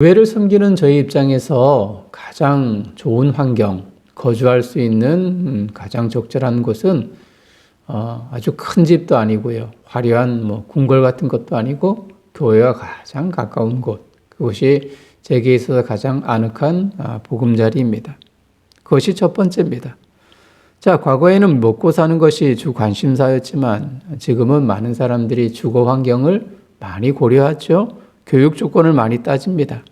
교회를 섬기는 저희 입장에서 가장 좋은 환경, 거주할 수 있는 음, 가장 적절한 곳은 어, 아주 큰 집도 아니고요. 화려한 뭐 궁궐 같은 것도 아니고 교회와 가장 가까운 곳. 그것이 제게 있어서 가장 아늑한 아, 보금자리입니다. 그것이 첫 번째입니다. 자, 과거에는 먹고 사는 것이 주 관심사였지만 지금은 많은 사람들이 주거 환경을 많이 고려하죠. 교육 조건을 많이 따집니다.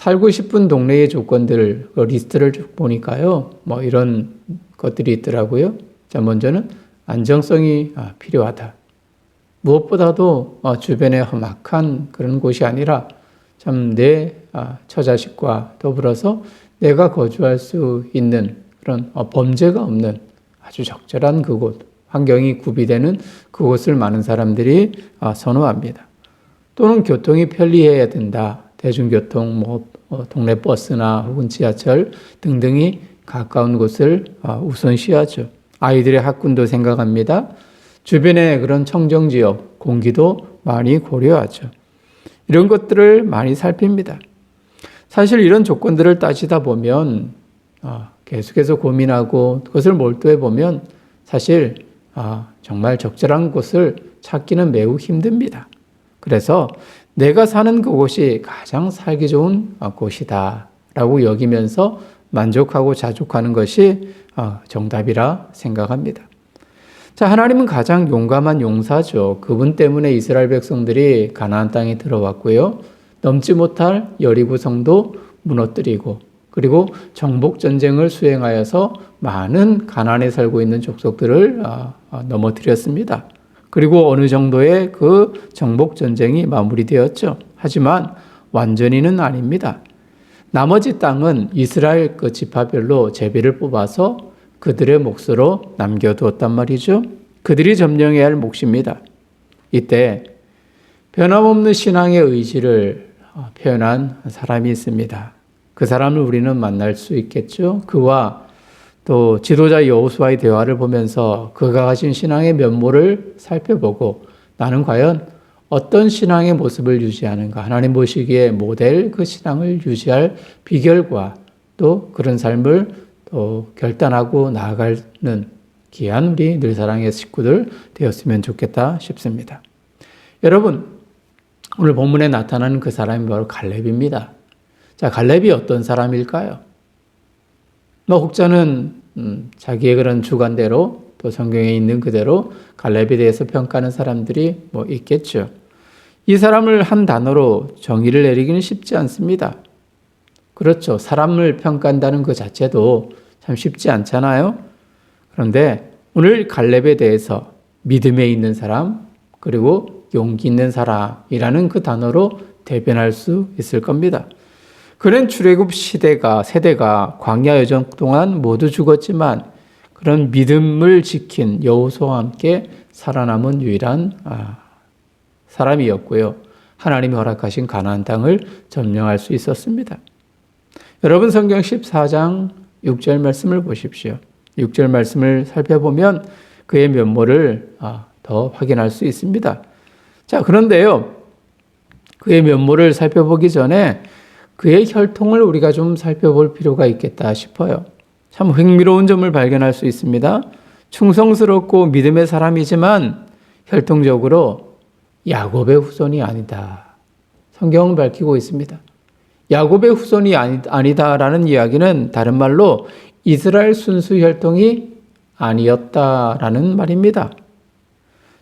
살고 싶은 동네의 조건들 그 리스트를 쭉 보니까요. 뭐 이런 것들이 있더라고요. 자, 먼저는 안정성이 아, 필요하다. 무엇보다도 어, 주변에 험악한 그런 곳이 아니라 참내 아, 처자식과 더불어서 내가 거주할 수 있는 그런 어, 범죄가 없는 아주 적절한 그곳, 환경이 구비되는 그곳을 많은 사람들이 아, 선호합니다. 또는 교통이 편리해야 된다. 대중교통, 뭐 어, 동네 버스나 혹은 지하철 등등이 가까운 곳을 아, 우선시하죠. 아이들의 학군도 생각합니다. 주변의 그런 청정 지역, 공기도 많이 고려하죠. 이런 것들을 많이 살핍니다. 사실 이런 조건들을 따지다 보면 아, 계속해서 고민하고 그것을 몰두해 보면 사실 아, 정말 적절한 곳을 찾기는 매우 힘듭니다. 그래서 내가 사는 그곳이 가장 살기 좋은 곳이다 라고 여기면서 만족하고 자족하는 것이 아, 정답이라 생각합니다. 자, 하나님은 가장 용감한 용사죠. 그분 때문에 이스라엘 백성들이 가나안 땅에 들어왔고요. 넘지 못할 여리고 성도 무너뜨리고 그리고 정복 전쟁을 수행하여서 많은 가난에 살고 있는 족속들을 아, 아, 넘어뜨렸습니다. 그리고 어느 정도의 그 정복 전쟁이 마무리되었죠. 하지만 완전히는 아닙니다. 나머지 땅은 이스라엘 그 지파별로 제비를 뽑아서 그들의 몫으로 남겨두었단 말이죠. 그들이 점령해야 할 몫입니다. 이때 변함없는 신앙의 의지를 표현한 사람이 있습니다. 그 사람을 우리는 만날 수 있겠죠. 그와 또 지도자 여호수아의 대화를 보면서 그가 가진 신앙의 면모를 살펴보고 나는 과연 어떤 신앙의 모습을 유지하는가 하나님 보시기에 모델 그 신앙을 유지할 비결과 또 그런 삶을 또 결단하고 나아가는 귀한 우리 늘 사랑의 식구들 되었으면 좋겠다 싶습니다. 여러분 오늘 본문에 나타나는 그 사람이 바로 갈렙입니다. 자 갈렙이 어떤 사람일까요? 뭐 혹자는 음, 자기의 그런 주관대로 또 성경에 있는 그대로 갈렙에 대해서 평가하는 사람들이 뭐 있겠죠. 이 사람을 한 단어로 정의를 내리기는 쉽지 않습니다. 그렇죠. 사람을 평가한다는 그 자체도 참 쉽지 않잖아요. 그런데 오늘 갈렙에 대해서 믿음에 있는 사람 그리고 용기 있는 사람이라는 그 단어로 대변할 수 있을 겁니다. 그런 출애굽 시대가 세대가 광야 여정 동안 모두 죽었지만 그런 믿음을 지킨 여호수아와 함께 살아남은 유일한 아, 사람이었고요. 하나님이 허락하신 가나안 땅을 점령할 수 있었습니다. 여러분 성경 14장 6절 말씀을 보십시오. 6절 말씀을 살펴보면 그의 면모를 아, 더 확인할 수 있습니다. 자, 그런데요. 그의 면모를 살펴보기 전에 그의 혈통을 우리가 좀 살펴볼 필요가 있겠다 싶어요. 참 흥미로운 점을 발견할 수 있습니다. 충성스럽고 믿음의 사람이지만 혈통적으로 야곱의 후손이 아니다. 성경은 밝히고 있습니다. 야곱의 후손이 아니다라는 이야기는 다른 말로 이스라엘 순수 혈통이 아니었다라는 말입니다.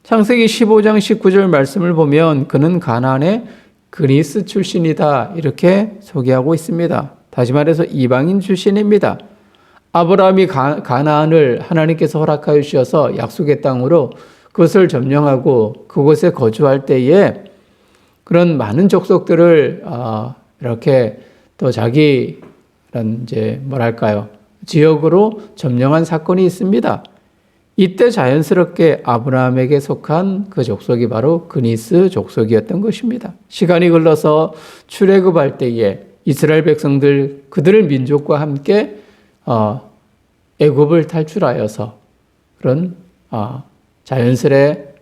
창세기 15장 19절 말씀을 보면 그는 가나안의 그리스 출신이다 이렇게 소개하고 있습니다. 다시 말해서 이방인 출신입니다. 아브라함이 가, 나안을 하나님께서 허락하여 주셔서 약속의 땅으로 그것을 점령하고 그곳에 거주할 때에 그런 많은 족속들을 어, 이렇게 또 자기 이런 이제 뭐랄까요 지역으로 점령한 사건이 있습니다. 이때 자연스럽게 아브라함에게 속한 그 족속이 바로 그니스 족속이었던 것입니다. 시간이 흘러서 출애굽할 때에 이스라엘 백성들 그들의 민족과 함께 어, 애굽을 탈출하여서 그런 어, 자연스레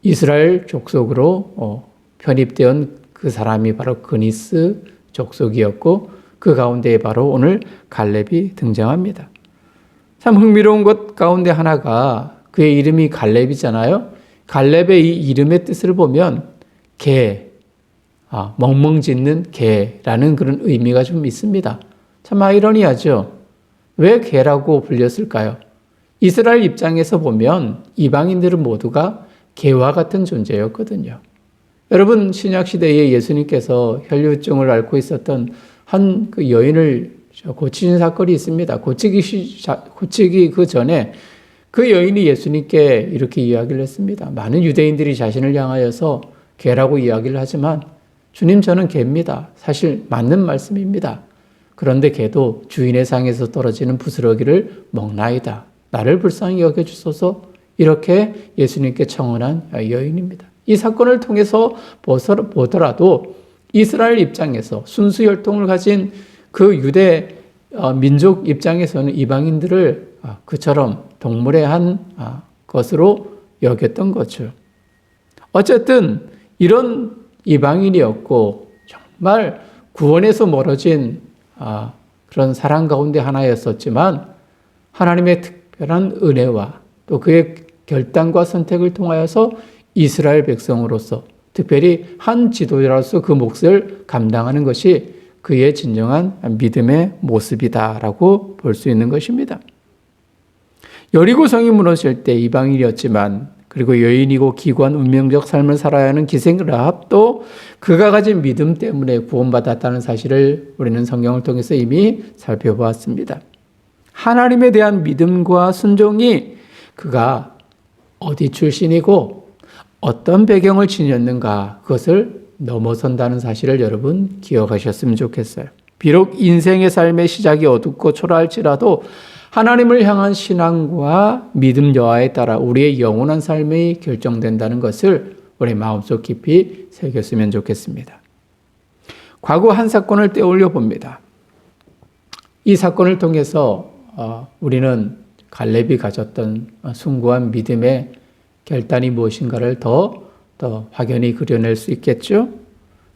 이스라엘 족속으로 어, 편입된 그 사람이 바로 그니스 족속이었고 그 가운데에 바로 오늘 갈렙이 등장합니다. 참 흥미로운 것 가운데 하나가 그의 이름이 갈렙이잖아요. 갈렙의 이 이름의 뜻을 보면 개, 아, 멍멍 짖는 개라는 그런 의미가 좀 있습니다. 참 아이러니하죠. 왜 개라고 불렸을까요? 이스라엘 입장에서 보면 이방인들은 모두가 개와 같은 존재였거든요. 여러분 신약 시대에 예수님께서 혈류증을 앓고 있었던 한 그 여인을 고치신 사건이 있습니다. 고치기 시, 고치기 그 전에 그 여인이 예수님께 이렇게 이야기를 했습니다. 많은 유대인들이 자신을 향하여서 개라고 이야기를 하지만 주님 저는 개입니다. 사실 맞는 말씀입니다. 그런데 개도 주인의 상에서 떨어지는 부스러기를 먹나이다. 나를 불쌍히 여겨 주소서 이렇게 예수님께 청언한 여인입니다. 이 사건을 통해서 보더라도 이스라엘 입장에서 순수 혈통을 가진 그 유대 어, 민족 입장에서는 이방인들을 아, 그처럼 동물의 한 아, 것으로 여겼던 거죠. 어쨌든 이런 이방인이었고 정말 구원에서 멀어진 아, 그런 사랑 가운데 하나였었지만 하나님의 특별한 은혜와 또 그의 결단과 선택을 통하여서 이스라엘 백성으로서 특별히 한 지도자로서 그 몫을 감당하는 것이 그의 진정한 믿음의 모습이다라고 볼 수 있는 것입니다. 여리고성이 무너질 때 이방인이었지만 그리고 여인이고 기관 운명적 삶을 살아야 하는 기생 라합도 그가 가진 믿음 때문에 구원받았다는 사실을 우리는 성경을 통해서 이미 살펴보았습니다. 하나님에 대한 믿음과 순종이 그가 어디 출신이고 어떤 배경을 지녔는가 그것을 넘어선다는 사실을 여러분 기억하셨으면 좋겠어요. 비록 인생의 삶의 시작이 어둡고 초라할지라도 하나님을 향한 신앙과 믿음 여하에 따라 우리의 영원한 삶이 결정된다는 것을 우리 마음속 깊이 새겼으면 좋겠습니다. 과거 한 사건을 떠올려 봅니다. 이 사건을 통해서 어, 우리는 갈렙이 가졌던 숭고한 믿음의 결단이 무엇인가를 더, 더 확연히 그려낼 수 있겠죠?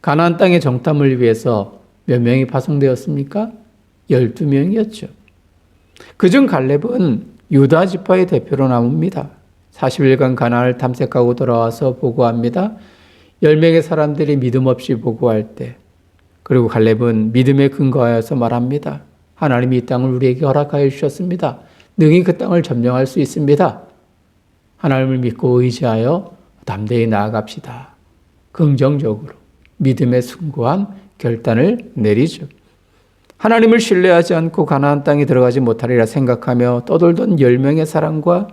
가나안 땅의 정탐을 위해서 몇 명이 파송되었습니까? 12명이었죠. 그중 갈렙은 유다 지파의 대표로 남습니다. 40일간 가나안을 탐색하고 돌아와서 보고합니다. 10명의 사람들이 믿음 없이 보고할 때 그리고 갈렙은 믿음에 근거하여서 말합니다. 하나님이 이 땅을 우리에게 허락하여 주셨습니다. 능히 그 땅을 점령할 수 있습니다. 하나님을 믿고 의지하여 담대히 나아갑시다. 긍정적으로 믿음의 숭고한 결단을 내리죠. 하나님을 신뢰하지 않고 가나안 땅에 들어가지 못하리라 생각하며 떠돌던 열명의 사람과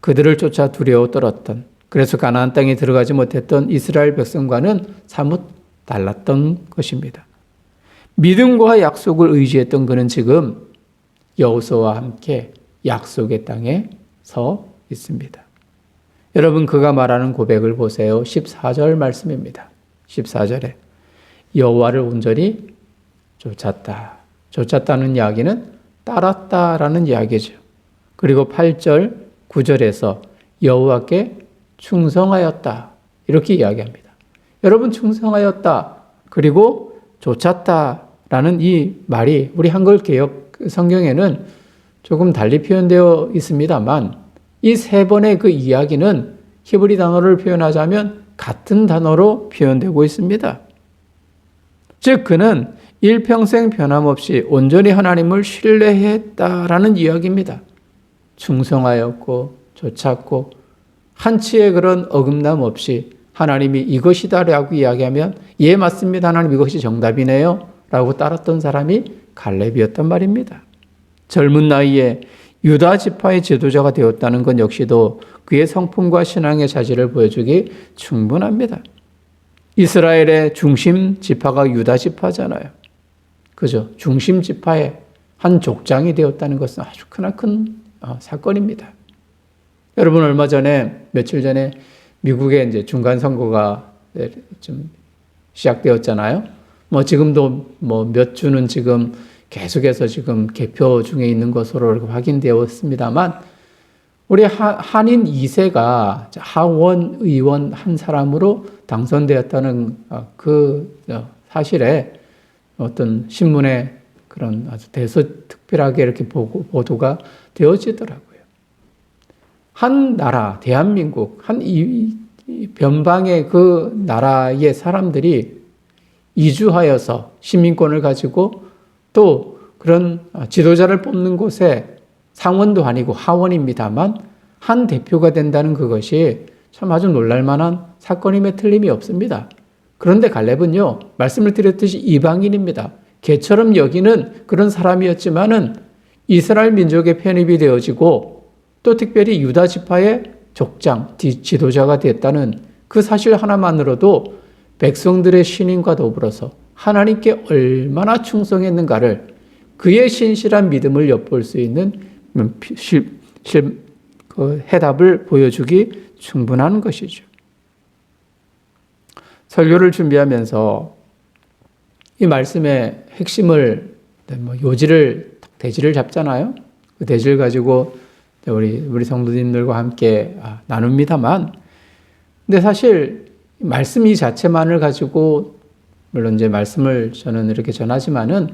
그들을 쫓아 두려워 떨었던 그래서 가나안 땅에 들어가지 못했던 이스라엘 백성과는 사뭇 달랐던 것입니다. 믿음과 약속을 의지했던 그는 지금 여호수아와 함께 약속의 땅에 서 있습니다. 여러분 그가 말하는 고백을 보세요. 14절 말씀입니다. 14절에 여호와를 온전히 쫓았다. 쫓았다는 이야기는 따랐다라는 이야기죠. 그리고 8절, 9절에서 여호와께 충성하였다. 이렇게 이야기합니다. 여러분 충성하였다. 그리고 쫓았다라는 이 말이 우리 한글 개혁 성경에는 조금 달리 표현되어 있습니다만 이 세 번의 그 이야기는 히브리 단어를 표현하자면 같은 단어로 표현되고 있습니다. 즉 그는 일평생 변함없이 온전히 하나님을 신뢰했다라는 이야기입니다. 충성하였고 쫓았고 한치의 그런 어긋남 없이 하나님이 이것이다라고 이야기하면 예 맞습니다. 하나님 이것이 정답이네요. 라고 따랐던 사람이 갈렙이었단 말입니다. 젊은 나이에 유다 지파의 지도자가 되었다는 건 역시도 그의 성품과 신앙의 자질을 보여주기 충분합니다. 이스라엘의 중심 지파가 유다 지파잖아요. 그죠? 중심 지파의 한 족장이 되었다는 것은 아주 크나큰 어, 사건입니다. 여러분 얼마 전에 며칠 전에 미국의 이제 중간 선거가 네, 좀 시작되었잖아요. 뭐 지금도 뭐 몇 주는 지금 계속해서 지금 개표 중에 있는 것으로 확인되었습니다만 우리 하- 한인 2세가 하원 의원 한 사람으로 당선되었다는 어, 그 어, 사실에 어떤 신문에 그런 아주 대서특별하게 이렇게 보고, 보도가 되어지더라고요. 한 나라, 대한민국, 한 이, 이 변방의 그 나라의 사람들이 이주하여서 시민권을 가지고 또 그런 지도자를 뽑는 곳에 상원도 아니고 하원입니다만 한 대표가 된다는 그것이 참 아주 놀랄만한 사건임에 틀림이 없습니다. 그런데 갈렙은요, 말씀을 드렸듯이 이방인입니다. 개처럼 여기는 그런 사람이었지만은 이스라엘 민족의 편입이 되어지고 또 특별히 유다 지파의 족장, 지- 지도자가 됐다는 그 사실 하나만으로도 백성들의 신인과 더불어서 하나님께 얼마나 충성했는가를 그의 신실한 믿음을 엿볼 수 있는 음, 그 해답을 보여주기 충분한 것이죠. 설교를 준비하면서 이 말씀의 핵심을 뭐 요지를 대지를 잡잖아요. 그 대지를 가지고 우리 우리 성도님들과 함께 아, 나눕니다만, 근데 사실 말씀 이 자체만을 가지고 물론 이제 말씀을 저는 이렇게 전하지만은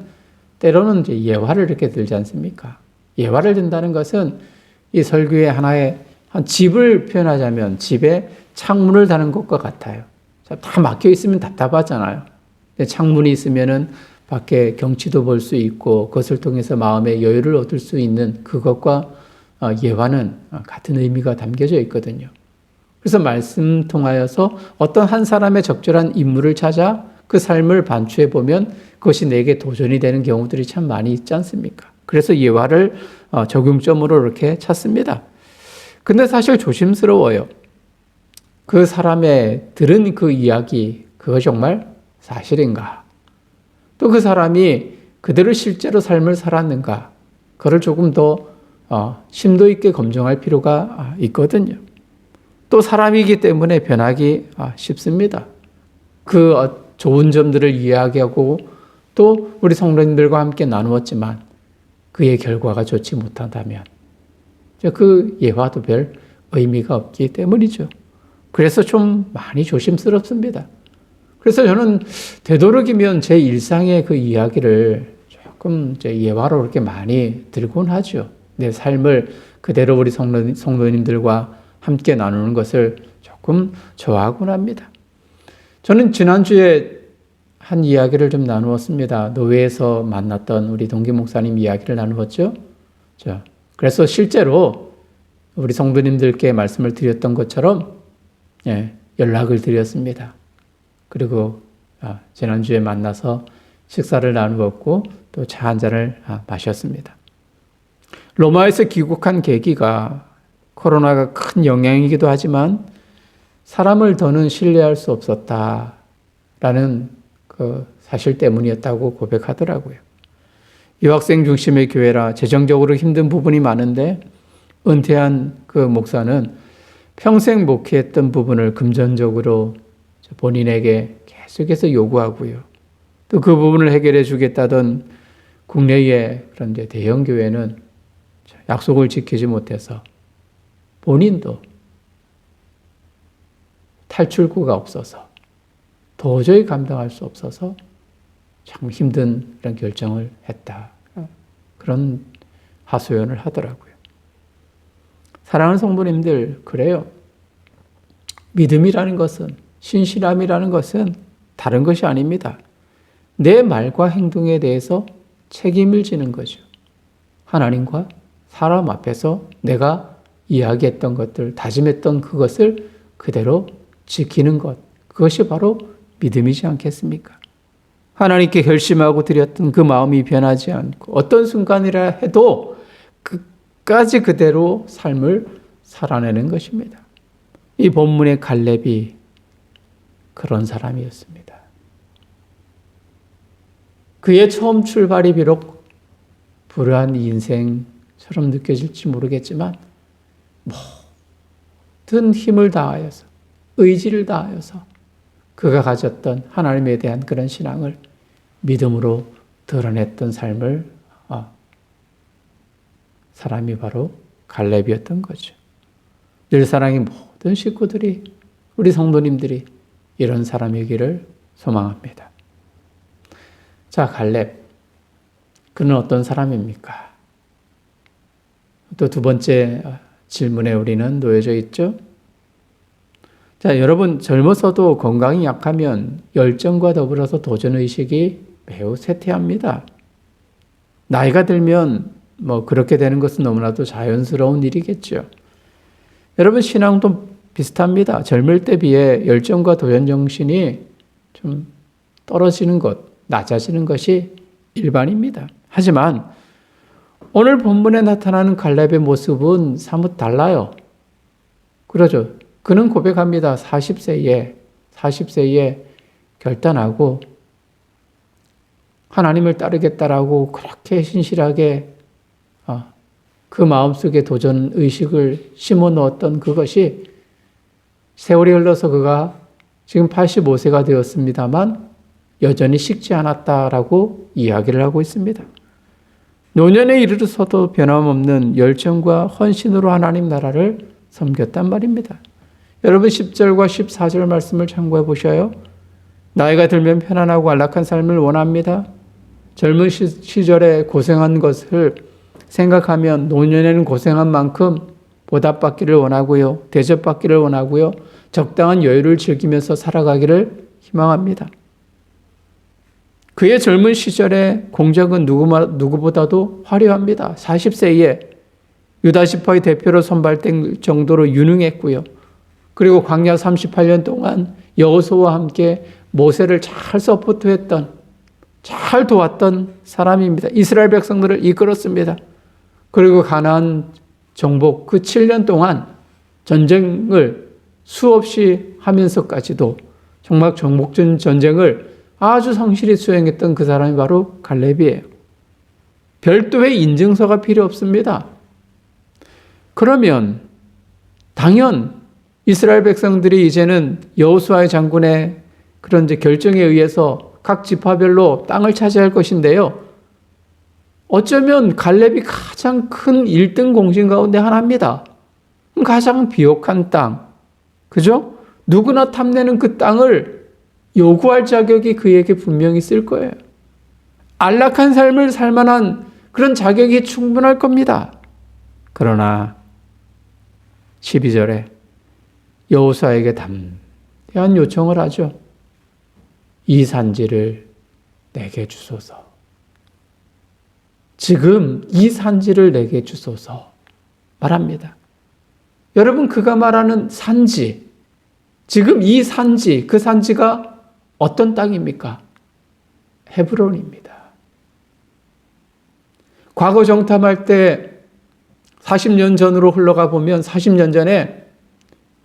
때로는 이제 예화를 이렇게 들지 않습니까? 예화를 든다는 것은 이 설교의 하나의 한 집을 표현하자면 집에 창문을 다는 것과 같아요. 자, 다 막혀 있으면 답답하잖아요. 창문이 있으면은 밖에 경치도 볼 수 있고 그것을 통해서 마음의 여유를 얻을 수 있는 그것과 어, 예화는 어, 같은 의미가 담겨져 있거든요. 그래서 말씀 통하여서 어떤 한 사람의 적절한 인물을 찾아 그 삶을 반추해 보면 그것이 내게 도전이 되는 경우들이 참 많이 있지 않습니까? 그래서 예화를 어, 적용점으로 이렇게 찾습니다. 근데 사실 조심스러워요. 그 사람의 들은 그 이야기, 그거 정말 사실인가? 또 그 사람이 그대로 실제로 삶을 살았는가? 그걸 조금 더 어, 심도 있게 검증할 필요가 아, 있거든요. 또 사람이기 때문에 변하기 아, 쉽습니다. 그 어, 좋은 점들을 이야기하고 또 우리 성도님들과 함께 나누었지만 그의 결과가 좋지 못한다면 그 예화도 별 의미가 없기 때문이죠. 그래서 좀 많이 조심스럽습니다. 그래서 저는 되도록이면 제 일상의 그 이야기를 조금 예화로 그렇게 많이 들곤 하죠. 내 삶을 그대로 우리 성도, 성도님들과 함께 나누는 것을 조금 좋아하곤 합니다. 저는 지난주에 한 이야기를 좀 나누었습니다. 노회에서 만났던 우리 동기 목사님 이야기를 나누었죠. 자, 그래서 실제로 우리 성도님들께 말씀을 드렸던 것처럼 예, 연락을 드렸습니다. 그리고 아, 지난주에 만나서 식사를 나누었고 또 차 한 잔을 아, 마셨습니다. 로마에서 귀국한 계기가 코로나가 큰 영향이기도 하지만 사람을 더는 신뢰할 수 없었다라는 그 사실 때문이었다고 고백하더라고요. 유학생 중심의 교회라 재정적으로 힘든 부분이 많은데 은퇴한 그 목사는 평생 목회했던 부분을 금전적으로 본인에게 계속해서 요구하고요. 또 그 부분을 해결해 주겠다던 국내의 그런 대형 교회는 약속을 지키지 못해서 본인도 탈출구가 없어서 도저히 감당할 수 없어서 참 힘든 그런 결정을 했다. 그런 하소연을 하더라고요. 사랑하는 성도님들, 그래요. 믿음이라는 것은, 신실함이라는 것은 다른 것이 아닙니다. 내 말과 행동에 대해서 책임을 지는 거죠. 하나님과 사람 앞에서 내가 이야기했던 것들, 다짐했던 그것을 그대로 지키는 것. 그것이 바로 믿음이지 않겠습니까? 하나님께 결심하고 드렸던 그 마음이 변하지 않고 어떤 순간이라 해도 끝까지 그대로 삶을 살아내는 것입니다. 이 본문의 갈렙이 그런 사람이었습니다. 그의 처음 출발이 비록 불우한 인생처럼 느껴질지 모르겠지만 모든 힘을 다하여서 의지를 다하여서 그가 가졌던 하나님에 대한 그런 신앙을 믿음으로 드러냈던 삶을 사람이 바로 갈렙이었던 거죠. 늘 사랑의 모든 식구들이 우리 성도님들이 이런 사람이기를 소망합니다. 자, 갈렙. 그는 어떤 사람입니까? 또 두 번째 질문에 우리는 놓여져 있죠. 자, 여러분 젊어서도 건강이 약하면 열정과 더불어서 도전 의식이 매우 쇠퇴합니다. 나이가 들면 뭐 그렇게 되는 것은 너무나도 자연스러운 일이겠죠. 여러분 신앙도 비슷합니다. 젊을 때 비해 열정과 도전 정신이 좀 떨어지는 것, 낮아지는 것이 일반입니다. 하지만 오늘 본문에 나타나는 갈렙의 모습은 사뭇 달라요. 그러죠. 그는 고백합니다. 40세에 40세에 결단하고 하나님을 따르겠다라고 그렇게 신실하게 어, 그 마음속에 도전 의식을 심어 넣었던 그것이 세월이 흘러서 그가 지금 85세가 되었습니다만 여전히 식지 않았다라고 이야기를 하고 있습니다. 노년에 이르러서도 변함없는 열정과 헌신으로 하나님 나라를 섬겼단 말입니다. 여러분 10절과 14절 말씀을 참고해 보셔요. 나이가 들면 편안하고 안락한 삶을 원합니다. 젊은 시절에 고생한 것을 생각하면 노년에는 고생한 만큼 보답받기를 원하고요. 대접받기를 원하고요. 적당한 여유를 즐기면서 살아가기를 희망합니다. 그의 젊은 시절의 공적은 누구보다도 화려합니다. 40세에 유다시파의 대표로 선발된 정도로 유능했고요. 그리고 광야 38년 동안 여호수와 함께 모세를 잘 서포트했던 잘 도왔던 사람입니다. 이스라엘 백성들을 이끌었습니다. 그리고 가나안 정복 그 7년 동안 전쟁을 수없이 하면서까지도 정말 정복전 전쟁을 아주 성실히 수행했던 그 사람이 바로 갈렙이에요. 별도의 인증서가 필요 없습니다. 그러면 당연 이스라엘 백성들이 이제는 여호수아의 장군의 그런 이제 결정에 의해서 각 지파별로 땅을 차지할 것인데요. 어쩌면 갈렙이 가장 큰 1등 공신 가운데 하나입니다. 가장 비옥한 땅. 그죠? 누구나 탐내는 그 땅을 요구할 자격이 그에게 분명히 있을 거예요. 안락한 삶을 살 만한 그런 자격이 충분할 겁니다. 그러나 12절에 여호사에게 담대한 요청을 하죠. 이 산지를 내게 주소서. 지금 이 산지를 내게 주소서 말합니다. 여러분, 그가 말하는 산지, 지금 이 산지, 그 산지가 어떤 땅입니까? 헤브론입니다. 과거 정탐할 때 40년 전으로 흘러가 보면 40년 전에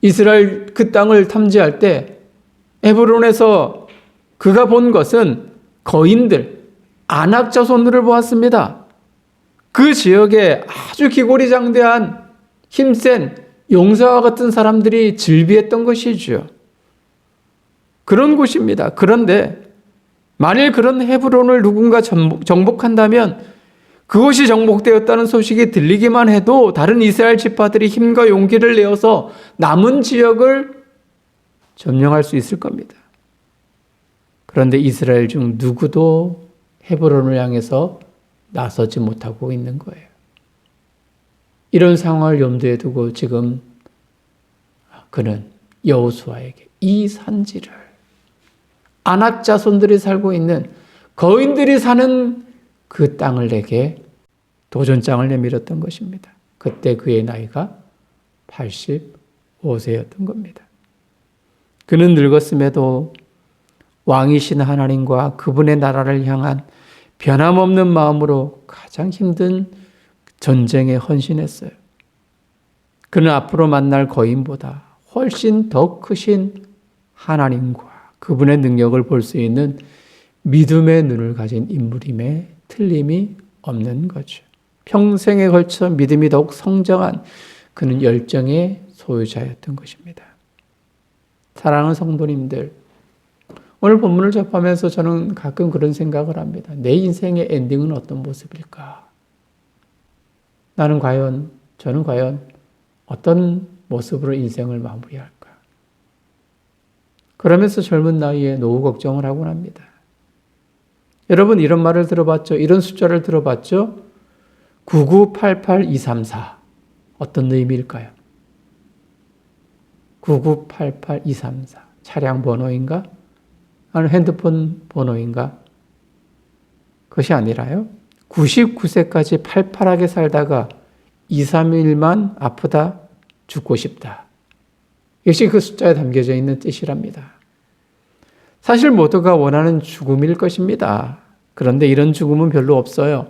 이스라엘 그 땅을 탐지할 때 헤브론에서 그가 본 것은 거인들, 안악 자손들을 보았습니다. 그 지역에 아주 기골이 장대한 힘센 용사와 같은 사람들이 즐비했던 것이죠. 그런 곳입니다. 그런데 만일 그런 헤브론을 누군가 정복한다면 그것이 정복되었다는 소식이 들리기만 해도 다른 이스라엘 지파들이 힘과 용기를 내어서 남은 지역을 점령할 수 있을 겁니다. 그런데 이스라엘 중 누구도 헤브론을 향해서 나서지 못하고 있는 거예요. 이런 상황을 염두에 두고 지금 그는 여호수아에게 이 산지를 아낙 자손들이 살고 있는 거인들이 사는 그 땅을 내게 도전장을 내밀었던 것입니다. 그때 그의 나이가 85세였던 겁니다. 그는 늙었음에도 왕이신 하나님과 그분의 나라를 향한 변함없는 마음으로 가장 힘든 전쟁에 헌신했어요. 그는 앞으로 만날 거인보다 훨씬 더 크신 하나님과 그분의 능력을 볼 수 있는 믿음의 눈을 가진 인물임에 틀림이 없는 거죠. 평생에 걸쳐 믿음이 더욱 성장한 그는 열정의 소유자였던 것입니다. 사랑하는 성도님들, 오늘 본문을 접하면서 저는 가끔 그런 생각을 합니다. 내 인생의 엔딩은 어떤 모습일까? 나는 과연, 저는 과연 어떤 모습으로 인생을 마무리할까? 그러면서 젊은 나이에 노후 걱정을 하곤 합니다. 여러분 이런 말을 들어봤죠? 이런 숫자를 들어봤죠? 9988234 어떤 의미일까요? 9988234 차량 번호인가? 아니면 핸드폰 번호인가? 그것이 아니라요. 99세까지 팔팔하게 살다가 2, 3일만 아프다 죽고 싶다. 역시 그 숫자에 담겨져 있는 뜻이랍니다. 사실 모두가 원하는 죽음일 것입니다. 그런데 이런 죽음은 별로 없어요.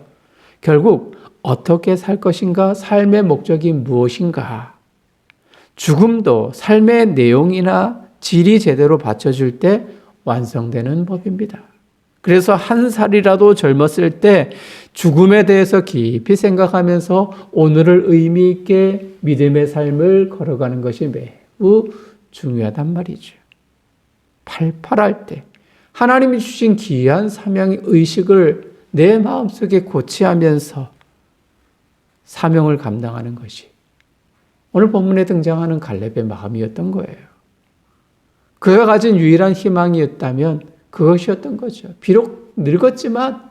결국 어떻게 살 것인가, 삶의 목적이 무엇인가. 죽음도 삶의 내용이나 질이 제대로 받쳐줄 때 완성되는 법입니다. 그래서 한 살이라도 젊었을 때 죽음에 대해서 깊이 생각하면서 오늘을 의미 있게 믿음의 삶을 걸어가는 것이 매우 중요하단 말이죠. 팔팔할 때 하나님이 주신 귀한 사명의 의식을 내 마음속에 고치하면서 사명을 감당하는 것이 오늘 본문에 등장하는 갈렙의 마음이었던 거예요. 그가 가진 유일한 희망이었다면 그것이었던 거죠. 비록 늙었지만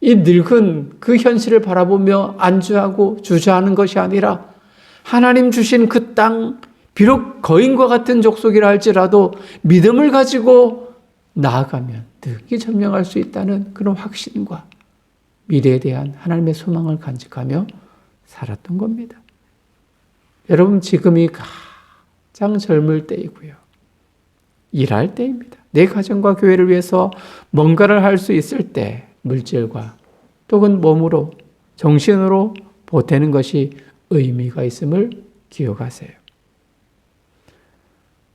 이 늙은 그 현실을 바라보며 안주하고 주저하는 것이 아니라 하나님 주신 그 땅, 비록 거인과 같은 족속이라 할지라도 믿음을 가지고 나아가면 득이 점령할 수 있다는 그런 확신과 미래에 대한 하나님의 소망을 간직하며 살았던 겁니다. 여러분, 지금이 가장 젊을 때이고요. 일할 때입니다. 내 가정과 교회를 위해서 뭔가를 할 수 있을 때 물질과 또는 몸으로 정신으로 보태는 것이 의미가 있음을 기억하세요.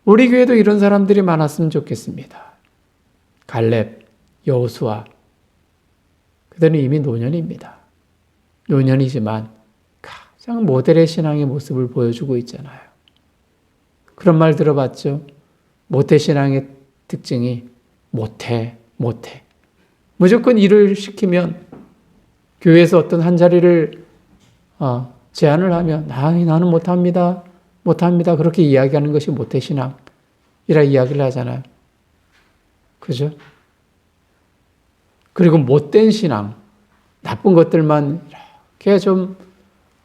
우리 교회도 이런 사람들이 많았으면 좋겠습니다. 갈렙, 여호수아, 그들은 이미 노년입니다. 노년이지만 가장 모델의 신앙의 모습을 보여주고 있잖아요. 그런 말 들어봤죠? 모태 신앙의 특징이 못해, 못해. 무조건 일을 시키면 교회에서 어떤 한 자리를 어, 제안을 하면 나, 나는 못합니다. 못합니다. 그렇게 이야기하는 것이 모태 신앙이라 이야기를 하잖아요. 그죠? 그리고 못된 신앙, 나쁜 것들만 이렇게 좀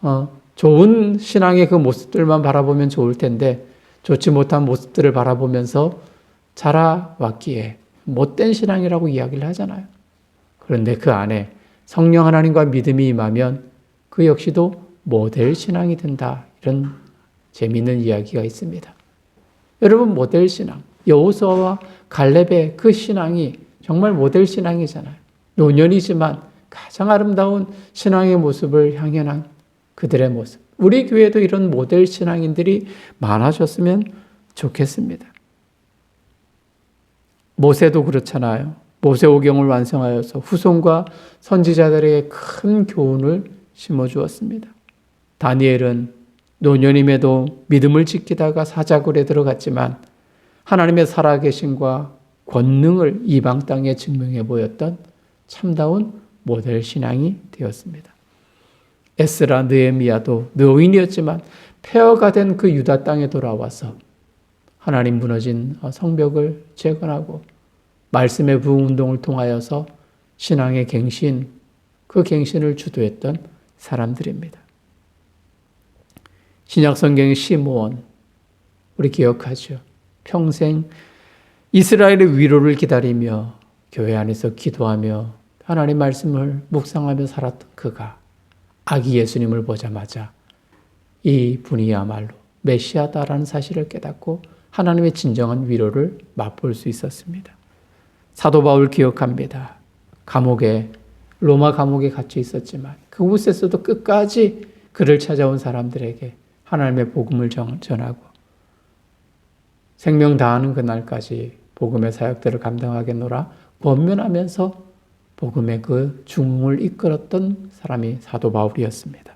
어, 좋은 신앙의 그 모습들만 바라보면 좋을 텐데 좋지 못한 모습들을 바라보면서 자라왔기에 못된 신앙이라고 이야기를 하잖아요. 그런데 그 안에 성령 하나님과 믿음이 임하면 그 역시도 모델 신앙이 된다. 이런 재미있는 이야기가 있습니다. 여러분 모델 신앙, 여호수아와 갈렙의 그 신앙이 정말 모델 신앙이잖아요. 노년이지만 가장 아름다운 신앙의 모습을 향연한 그들의 모습. 우리 교회도 이런 모델 신앙인들이 많아졌으면 좋겠습니다. 모세도 그렇잖아요. 모세오경을 완성하여서 후손과 선지자들에게 큰 교훈을 심어 주었습니다. 다니엘은 노년임에도 믿음을 지키다가 사자굴에 들어갔지만 하나님의 살아계심과 권능을 이방 땅에 증명해 보였던 참다운 모델 신앙이 되었습니다. 에스라 느에미야도 노인이었지만 폐허가 된 그 유다 땅에 돌아와서 하나님 무너진 성벽을 재건하고 말씀의 부흥 운동을 통하여서 신앙의 갱신, 그 갱신을 주도했던 사람들입니다. 신약 성경의 시므온 우리 기억하죠. 평생 이스라엘의 위로를 기다리며 교회 안에서 기도하며 하나님 말씀을 묵상하며 살았던 그가 아기 예수님을 보자마자 이 분이야말로 메시아다라는 사실을 깨닫고 하나님의 진정한 위로를 맛볼 수 있었습니다. 사도 바울 기억합니다. 감옥에 로마 감옥에 갇혀 있었지만 그곳에서도 끝까지 그를 찾아온 사람들에게 하나님의 복음을 전하고 생명 다하는 그날까지 복음의 사역들을 감당하겠노라 권면하면서 복음의 그 중흥을 이끌었던 사람이 사도 바울이었습니다.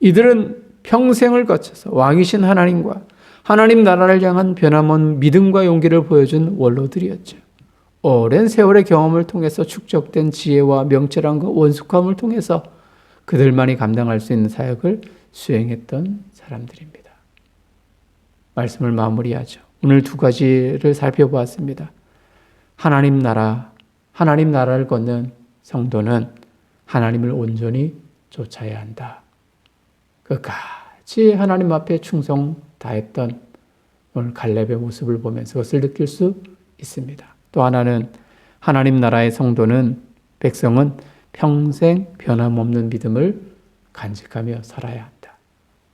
이들은 평생을 거쳐서 왕이신 하나님과 하나님 나라를 향한 변함없는 믿음과 용기를 보여준 원로들이었죠. 오랜 세월의 경험을 통해서 축적된 지혜와 명철함과 원숙함을 통해서 그들만이 감당할 수 있는 사역을 수행했던 사람들입니다. 말씀을 마무리하죠. 오늘 두 가지를 살펴보았습니다. 하나님 나라, 하나님 나라를 걷는 성도는 하나님을 온전히 쫓아야 한다. 끝까지 하나님 앞에 충성 다했던 오늘 갈렙의 모습을 보면서 그것을 느낄 수 있습니다. 또 하나는 하나님 나라의 성도는 백성은 평생 변함없는 믿음을 간직하며 살아야 한다.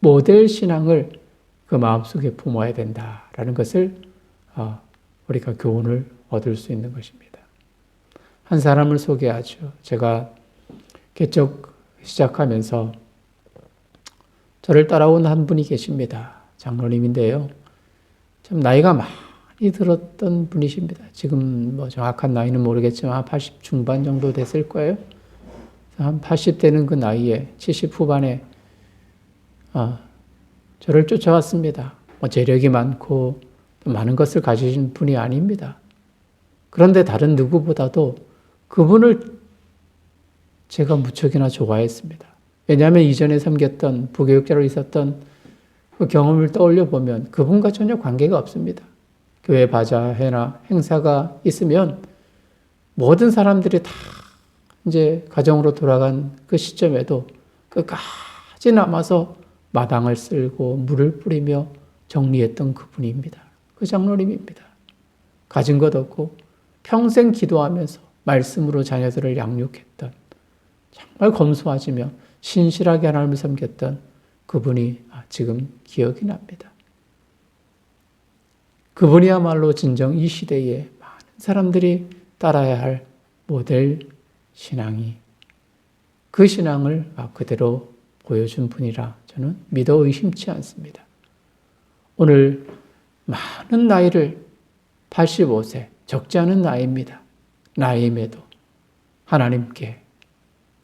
모델 신앙을 그 마음속에 품어야 된다라는 것을 어, 우리가 교훈을 얻을 수 있는 것입니다. 한 사람을 소개하죠. 제가 개척 시작하면서 저를 따라온 한 분이 계십니다. 장로님인데요. 참 나이가 많이 들었던 분이십니다. 지금 뭐 정확한 나이는 모르겠지만 80 중반 정도 됐을 거예요. 한 80대는 그 나이에 70 후반에 아, 저를 쫓아왔습니다. 뭐 재력이 많고 많은 것을 가지신 분이 아닙니다. 그런데 다른 누구보다도 그분을 제가 무척이나 좋아했습니다. 왜냐하면 이전에 섬겼던 부교육자로 있었던 그 경험을 떠올려 보면 그분과 전혀 관계가 없습니다. 교회 바자회나 행사가 있으면 모든 사람들이 다 이제 가정으로 돌아간 그 시점에도 끝까지 남아서 마당을 쓸고 물을 뿌리며 정리했던 그분입니다. 그 장로님입니다. 가진 것 없고 평생 기도하면서 말씀으로 자녀들을 양육했던 정말 검소하지며 신실하게 하나님을 섬겼던 그분이 지금 기억이 납니다. 그분이야말로 진정 이 시대에 많은 사람들이 따라야 할 모델 신앙이 그 신앙을 그대로 보여준 분이라 저는 믿어 의심치 않습니다. 오늘 많은 나이를 85세, 적지 않은 나이입니다. 나이임에도 하나님께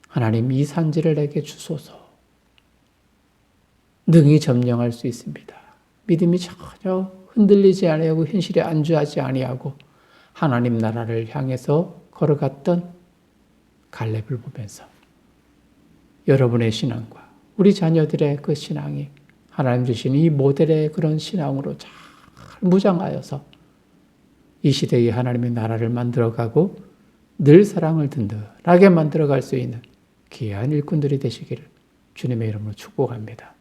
하나님 이 산지를 내게 주소서 능히 점령할 수 있습니다. 믿음이 전혀 흔들리지 아니하고 현실에 안주하지 아니하고 하나님 나라를 향해서 걸어갔던 갈렙을 보면서 여러분의 신앙과 우리 자녀들의 그 신앙이 하나님 주신 이 모델의 그런 신앙으로 잘 무장하여서 이 시대에 하나님의 나라를 만들어가고 늘 사랑을 든든하게 만들어갈 수 있는 귀한 일꾼들이 되시기를 주님의 이름으로 축복합니다.